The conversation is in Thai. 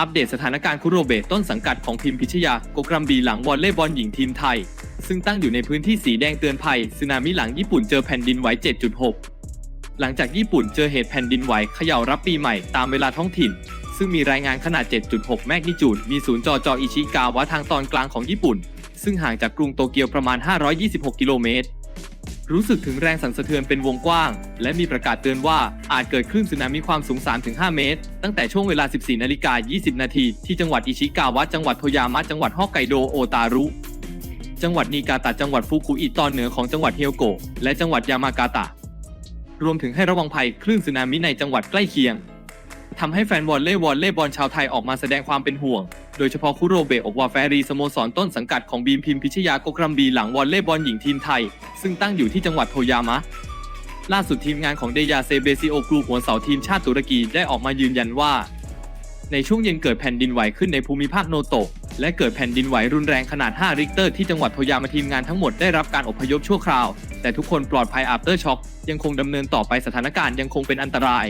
อัปเดตสถานการณ์คุโรเบะต้นสังกัดของพิมพิชยาโกกรัมบีหลังวอลเลย์บอลหญิงทีมไทย ซึ่งตั้งอยู่ในพื้นที่สีแดงเตือนภัยสึนามิหลังญี่ปุ่นเจอแผ่นดินไหว 7.6 หลังจากญี่ปุ่นเจอเหตุแผ่นดินไหวเขย่ารับปีใหม่ตามเวลาท้องถิ่น ซึ่งมีรายงานขนาด 7.6 แมกนิจูดมีศูนย์จอจออิชิกาวะทางตอนกลางของญี่ปุ่น ซึ่งห่างจากกรุงโตเกียวประมาณ 526 กิโลเมตร รู้สึกถึงแรงสั่นสะเทือนเป็นวงกว้าง และมีประกาศเตือนว่าอาจเกิดคลื่นสึนามิความสูง 3-5 เมตร ตั้งแต่ช่วงเวลา 14นาฬิกา20 นาทีที่จังหวัดอิชิกาวะ จังหวัดโทยามะ จังหวัดฮอกไกโดโอตารุ จังหวัดนิกาตะจังหวัดฟุกุอิตอนเหนือของจังหวัดเฮียวโกะและจังหวัดยามากาตะ รวมถึงให้ระวังภัยคลื่นสึนามิในจังหวัดใกล้เคียงทำให้แฟนวอลเล่วอลเล่บอลชาวไทยออกมาแสดงความเป็นห่วง โดยเฉพาะคุโรเบะอกวาแฟรีสโมสรต้นสังกัดของบีมพิมพิชยาโกกรัมบีหลังวอลเล่บอลหญิงทีมไทย ซึ่งตั้งอยู่ที่จังหวัดโทยามะ ล่าสุดทีมงานของเดยาเซเบซิโอกลูหัวเสาทีมชาติตุรกีได้ออกมายืนยันว่า ในช่วงเย็นเกิดแผ่นดินไหวขึ้นในภูมิภาคโนโตะและเกิดแผ่นดินไหวรุนแรงขนาด 5 ริกเตอร์ที่จังหวัดโทยามาทีมงานทั้งหมดได้รับการอพยพชั่วคราว แต่ทุกคนปลอดภัยอัปเตอร์ช็อคยังคงดำเนินต่อไปสถานการณ์ยังคงเป็นอันตราย